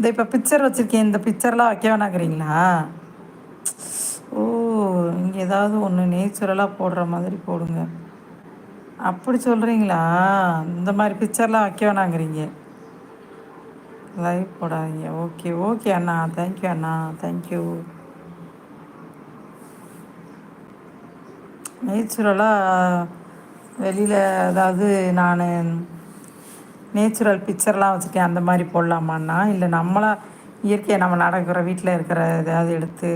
இந்த இப்போ பிக்சர் வச்சுருக்கேன் இந்த பிக்சர்லாம் வைக்க வேணாங்கிறீங்களா ஓ இங்கே ஏதாவது ஒன்று நேச்சுரலாக போடுற மாதிரி போடுங்க. அப்படி சொல்கிறீங்களா இந்த மாதிரி பிக்சர்லாம் வைக்க வேணாங்கிறீங்க. லைவ் போடாதீங்க. ஓகே ஓகே அண்ணா. தேங்க்யூ அண்ணா. தேங்க்யூ நேச்சுரலாக வெளியில் அதாவது நான் நேச்சுரல் பிக்சர்லாம் வச்சுருக்கேன். அந்த மாதிரி போடலாமாண்ணா? இல்லை நம்மளாக இயற்கையாக நம்ம நடக்கிற வீட்டில் இருக்கிற எதாவது எடுத்து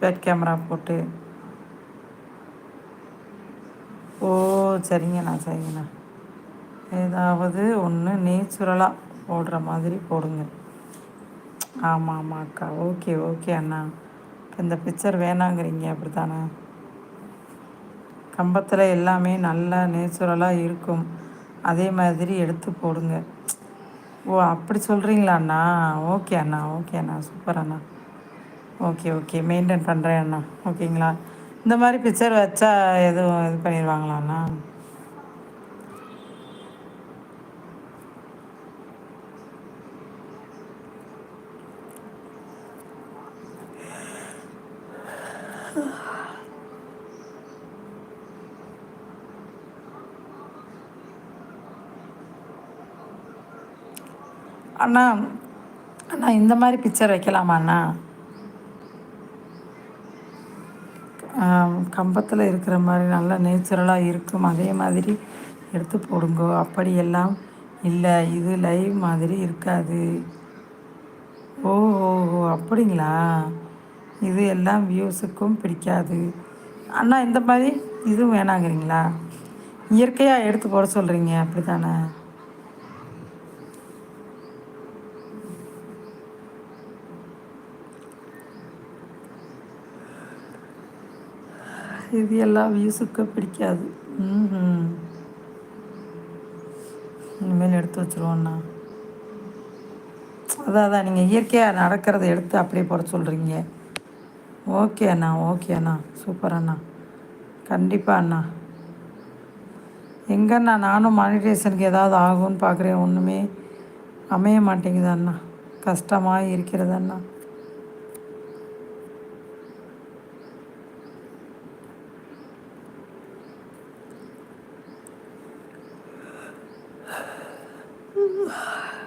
பேட் கேமரா போட்டு. ஓ சரிங்கண்ணா சரிங்கண்ணா. ஏதாவது ஒன்று நேச்சுரலாக போடுற மாதிரி போடுங்க. ஆமாம் ஆமாம் அக்கா. ஓகே ஓகே அண்ணா. இப்போ இந்த பிக்சர் வேணாங்கிறீங்க அப்படி தானே கம்பத்தில் எல்லாமே நல்லா நேச்சுரலாக இருக்கும். அதே மாதிரி எடுத்து போடுங்க. ஓ அப்படி சொல்கிறீங்களா அண்ணா? ஓகே அண்ணா ஓகே அண்ணா சூப்பர் அண்ணா. ஓகே ஓகே மெயின்டைன் பண்ணுறேன் அண்ணா. ஓகேங்களா? இந்த மாதிரி பிக்சர் வச்சா எதுவும் இது பண்ணிடுவாங்களா அண்ணா? அண்ணா அண்ணா இந்த மாதிரி பிக்சர் வைக்கலாமா அண்ணா? கம்பத்தில் இருக்கிற மாதிரி நல்லா நேச்சுரலாக இருக்கும். அதே மாதிரி எடுத்து போடுங்கோ. அப்படியெல்லாம் இல்லை. இது லைவ் மாதிரி இருக்காது. ஓ ஓ அப்படிங்களா? இது எல்லாம் வியூஸுக்கும் பிடிக்காது. அண்ணா இந்த மாதிரி இதுவும் வேணாங்கிறீங்களா? இயற்கையாக எடுத்து போட சொல்கிறீங்க அப்படி தானே இது எல்லாம் வியூஸுக்கு பிடிக்காது. ம் இனிமேல் எடுத்து வச்சுருவோண்ணா அதான் அதான் நீங்கள் இயற்கையாக நடக்கிறத எடுத்து அப்படியே போட சொல்கிறீங்க ஓகே அண்ணா ஓகே அண்ணா. சூப்பர் அண்ணா. கண்டிப்பாக அண்ணா. எங்கண்ணா நானும் மானிட்டேஷனுக்கு ஏதாவது ஆகும்னு பார்க்குறேன் ஒன்றுமே அமைய மாட்டேங்குது அண்ணா. கஷ்டமாக இருக்கிறது அண்ணா. うわ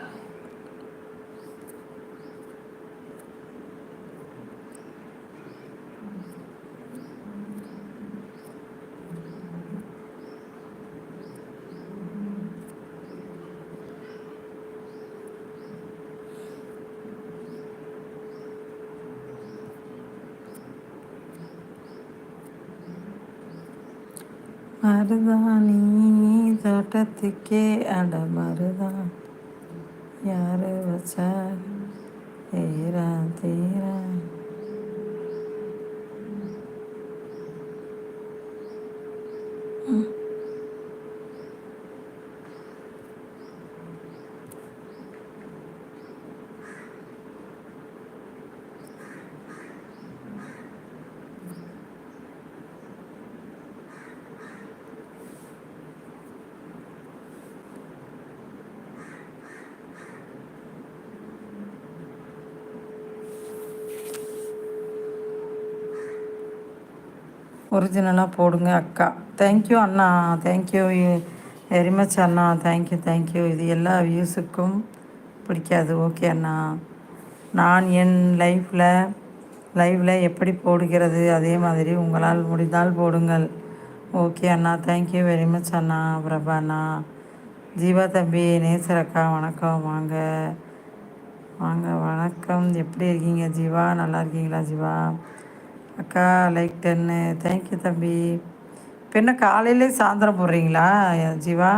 மருதாணி தோட்டத்துக்கே அட மருதான். யாரு வச்சா? தீரா தீரா ஒரிஜினலாக போடுங்க அக்கா. தேங்க்யூ அண்ணா. தேங்க்யூ வெரி மச் அண்ணா. தேங்க்யூ தேங்க்யூ இது எல்லா வியூஸுக்கும் பிடிக்காது. ஓகே அண்ணா. நான் என் லைஃப்பில் லைவில் எப்படி போடுகிறது? அதே மாதிரி உங்களால் முடிந்தால் போடுங்கள். ஓகே அண்ணா. தேங்க்யூ வெரி மச் அண்ணா. பிரபா அண்ணா. ஜீவா தம்பி நேசர் அக்கா வணக்கம். வாங்க. வாங்க வணக்கம். எப்படி இருக்கீங்க ஜீவா? நல்லா இருக்கீங்களா ஜீவா? அக்கா லைக் டென்னு தேங்க்யூ தம்பி. இப்போ என்ன காலையிலே சாயந்தரம் போடுறீங்களா ஜீவா?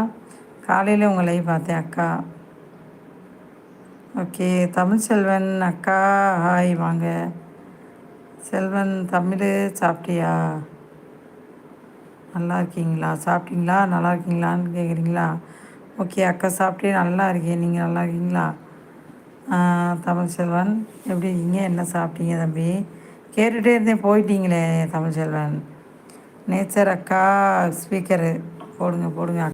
காலையில் உங்கள் லைவ் பார்த்தேன் அக்கா. ஓகே தமிழ் செல்வன் அக்கா ஹாய் வாங்க. செல்வன் தமிழ் சாப்பிட்டியா? நல்லா இருக்கீங்களா? சாப்பிட்டீங்களா? நல்லா இருக்கீங்களான்னு கேட்குறீங்களா ஓகே அக்கா சாப்பிட்டே நல்லா இருக்கேன். நீங்கள் நல்லா இருக்கீங்களா? தமிழ் செல்வன் எப்படி இருக்கீங்க? என்ன சாப்பிட்டீங்க தம்பி? கேட்டுகிட்டே இருந்தேன் போயிட்டீங்களே தமிழ்ச்செல்வன் நேச்சர் அக்கா ஸ்பீக்கரு போடுங்க போடுங்க.